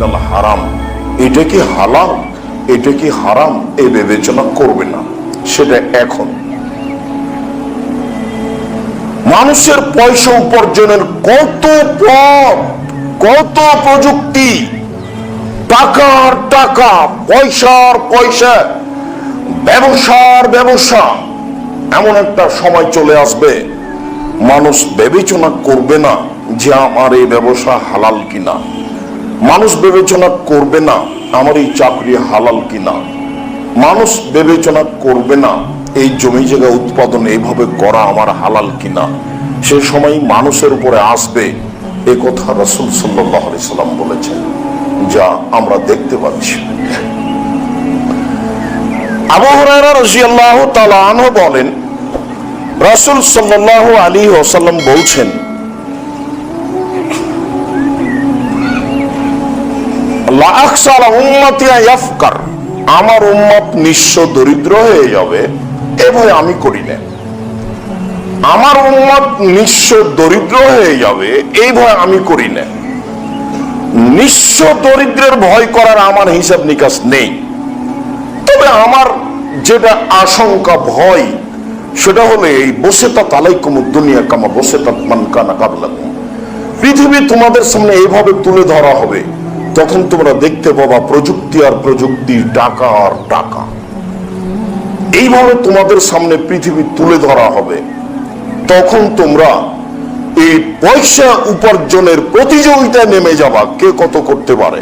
মিনাল হারাম। এটা কি হালাল? এটা কি হারাম? এই বিবেচনা করবে না। সেটা এখন। মানুষের পয়সা উপার্জনের কত পথ, কত প্রযুক্তি, টাকার টাকা, পয়সার পয়সা, ব্যবসার ব্যবসা, এমন একটা সময় চলে আসবে। মানুষ বিবেচনা করবে না যে আমার এই ব্যবসা হালাল কিনা। মানুষ বিবেচনা করবে না আমার এই চাকরি হালাল কিনা। মানুষ বিবেচনা করবে না এই জমি জায়গা উৎপাদন এইভাবে করা আমার হালাল কিনা। সে সময় মানুষের উপরে আসবে এ কথা রসুল সাল্লাহ সাল্লাম বলেছেন, যা আমরা দেখতে পাচ্ছি। আবু হুরায়রা রাদিয়াল্লাহু তাআলা আনহু বলেন, রাসূল সাল্লাল্লাহু আলী ওসাল্লাম বলছেন আমার উম্মত নিঃস্ব দরিদ্র হয়ে যাবে, এ ভয় আমি করি না। আমার উম্মত নিঃস্ব দরিদ্র হয়ে যাবে এই ভয় আমি করি না। নিঃস্ব দরিদ্রের ভয় করার আমার হিসাব নিকাশ নেই। তবে আমার যেটা আশঙ্কা, ভয়, সেটা হলে এই, বসে তা তালাই কুমুর দুনিয়া কামা বসে তা মান কানা কাবলা পৃথিবী তোমাদের সামনে এইভাবে তুলে ধরা হবে। তখন তোমরা দেখতে পাবা প্রযুক্তি আর প্রযুক্তি, টাকা আর টাকা। এইভাবে তোমাদের সামনে পৃথিবী তুলে ধরা হবে। তখন তোমরা এই পয়সা উপার্জনের প্রতিযোগিতায় নেমে যাবা, কে কত করতে পারে।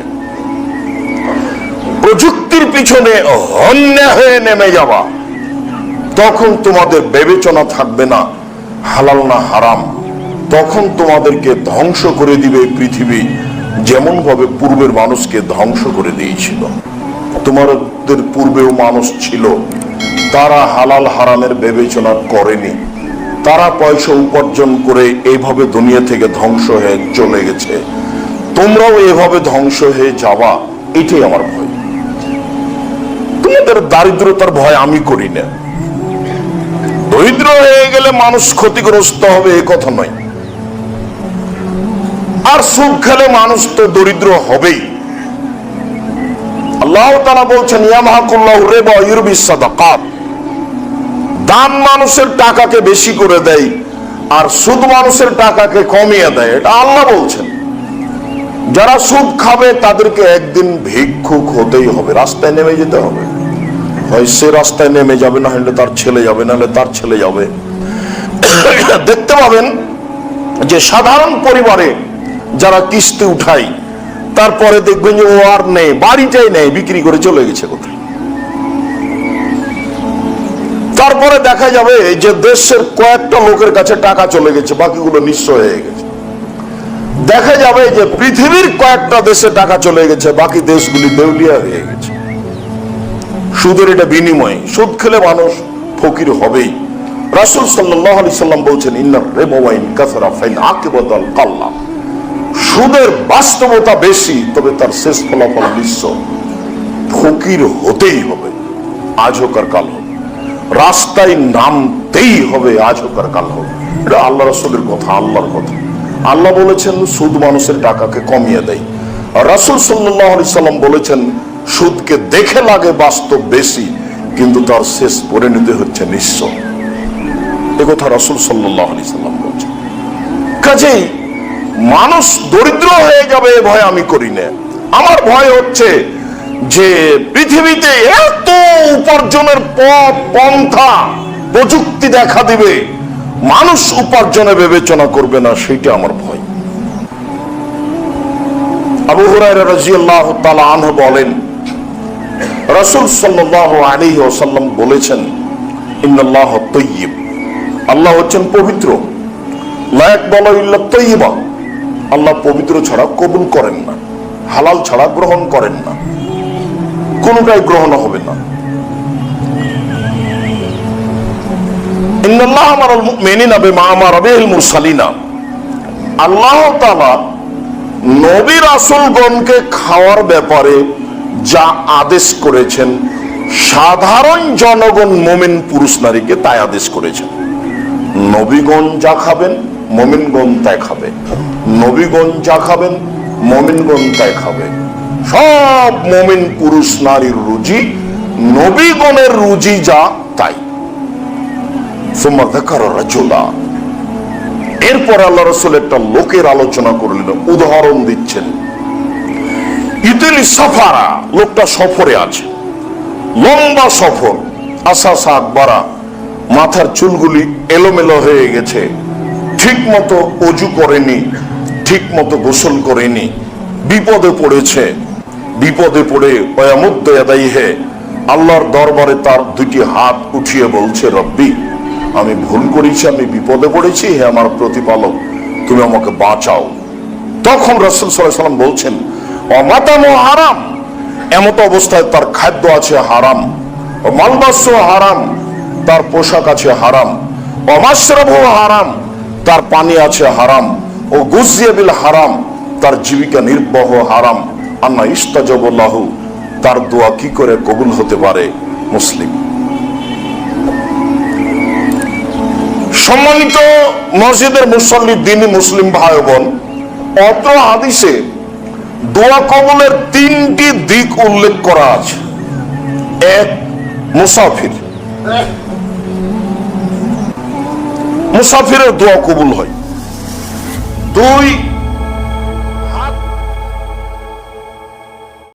প্রযুক্তির পিছনে হন্যা হয়ে নেমে যাবা। তখন তোমাদের বিবেচনা থাকবে না, হালাল না হারাম। তখন তোমাদেরকে ধ্বংস করে দিবে পৃথিবী। যেমন ভাবে পূর্বের মানুষকে ধ্বংস করে দিয়েছিল, তোমাদের পূর্বেও মানুষ ছিল, তারা হালাল হারামের বিবেচনা করেনি, তারা পয়সা উপার্জন করে এইভাবে দুনিয়া থেকে ধ্বংস হয়ে চলে গেছে। তোমরাও এভাবে ধ্বংস হয়ে যাওয়া, এটাই আমার ভয়। তোমাদের দারিদ্রতার ভয় আমি করি না। দরিদ্র হয়ে গেলে মানুষ ক্ষতিগ্রস্ত হবে এ কথা নয়। আর সুখ খেলে মানুষ তো দরিদ্র হবেই। আল্লাহ তারা বলছেন দান মানুষের টাকাকে বেশি করে দেয় আর সুদ মানুষের টাকাকে কমিয়ে দেয়, এটা আল্লাহ বলছেন। যারা সুদ খাবে, তাদেরকে একদিন ভিক্ষুক হতেই হবে, রাস্তায় নেমে যেতে হবে। হয় সে রাস্তায় নেমে যাবে, না হলে তার ছেলে যাবে, না হলে তার ছেলে যাবে। দেখতে পাবেন যে সাধারণ পরিবারে যারা কিস্তি উঠাই তারপরে দেখবেন যে ও আর নেই, বাড়িটাই নেই, বিক্রি করে চলে গেছে কোথায়? তারপরে দেখা যাবে যে দেশের কয়েকটা লোকের কাছে টাকা চলে গেছে, বাকিগুলো নিঃস্ব হয়ে গেছে। দেখা যাবে যে পৃথিবীর কয়েকটা দেশে টাকা চলে গেছে, বাকি দেশগুলি দেউলিয়া হয়ে গেছে। সুদের এটা বিনিময়, সুদ খেলে মানুষ ফকির হবেই। রাসুল সাল্লাহ আলি সাল্লাম বলছেন, ইন্নার রেমোয়াইন কাসারা ফাইন আকিবতাল কাল্লা। সুদের বাস্তবতা বেশি, তবে তার শেষ ফলাফল বিশ্ব ফকির হতেই হবে। আজ হোক আর কাল হোক। রাস্তায় নামতেই হবে, আজ হোক আর কাল হোক। এটা আল্লাহ রসুলের কথা, আল্লাহর কথা। আল্লাহ বলেছেন, সুদ মানুষের টাকাকে কমিয়ে দেয়। রাসুল সাল্লাহ সাল্লাম বলেছেন, সুদকে দেখে লাগে বাস্তব বেশি, কিন্তু তার শেষ পরিণতি হচ্ছে নিঃস্ব। এ কথা রাসুল সাল্লাহ সাল্লাম বলছেন। কাজেই মানুষ দরিদ্র হয়ে যাবে ভয় আমি করি না। আমার ভয় হচ্ছে যে পৃথিবীতে এত উপার্জনের পথ, পন্থা, প্রযুক্তি দেখা দিবে, মানুষ উপার্জনে বিবেচনা করবে না সেটা আমার ভয়। আবু হুরায়রা রাদিয়াল্লাহু তাআলা আনহু বলেন, রাসূল সাল্লাল্লাহু আলাইহি ওয়াসাল্লাম বলেছেন, ইন্নাল্লাহ তাইয়্যিব আল্লাহ হচ্ছেন পবিত্র। লা ইয়াকবালু ইল্লা তাইয়্যিবা আল্লাহ পবিত্র ছাড়া কবুল করেন না, হালাল ছাড়া গ্রহণ করেন না, কোনটাই গ্রহণ হবে না। আল্লাহ নবী রাসূলগণকে খাওয়ার ব্যাপারে যা আদেশ করেছেন, সাধারণ জনগণ মোমেন পুরুষ নারীকে তাই আদেশ করেছেন। নবীগণ যা খাবেন, মমিনগণ তাই খাবে। নবীগণ যা খাবেন, মমিনগণ তাই খাবে। সব মমিন পুরুষ নারীর রুজি, নবীগণের রুজি যা তাই। এরপর আল্লাহ রসুল একটা লোকের আলোচনা করলেন, উদাহরণ দিচ্ছেন। ইতালি সাফারা, লোকটা সফরে আছে। লম্বা সফর, আশা সাত বাড়া মাথার চুলগুলি এলোমেলো হয়ে গেছে। ঠিক মতো অজু করেনি। ঠিক মতো গোসল করেনি। বিপদে পড়েছে। বিপদে পড়ে হে। আল্লাহর দরবারে তার দুটি হাত উঠিয়ে বলছে, রব্বি, আমি ভুল করেছি, আমি বিপদে পড়েছি, হে আমার প্রতিপালক, তুমি আমাকে বাঁচাও। তখন রসুল সাল্লাম বলছেন, অমাতামো হারাম, এমত অবস্থায় তার খাদ্য আছে হারাম, ও মালবাস্য হারাম, তার পোশাক আছে হারাম অমাশ্রভ হারাম, তার পানি আছে হারাম ও গুজিয়াবিল হারাম, তার জীবিকা নির্বাহ হারাম। আন্না ইস্তাজবল্লাহ, তার দোয়া কি করে কবুল হতে পারে মুসলিম? সম্মানিত মসজিদের মুসল্লি, দিনী মুসলিম ভাই বোন অত্র হাদিসে দোয়া কবুলের তিনটি দিক উল্লেখ করা আছে। এক, মুসাফির। মুসাফিরের দোয়া কবুল হয়। Oi.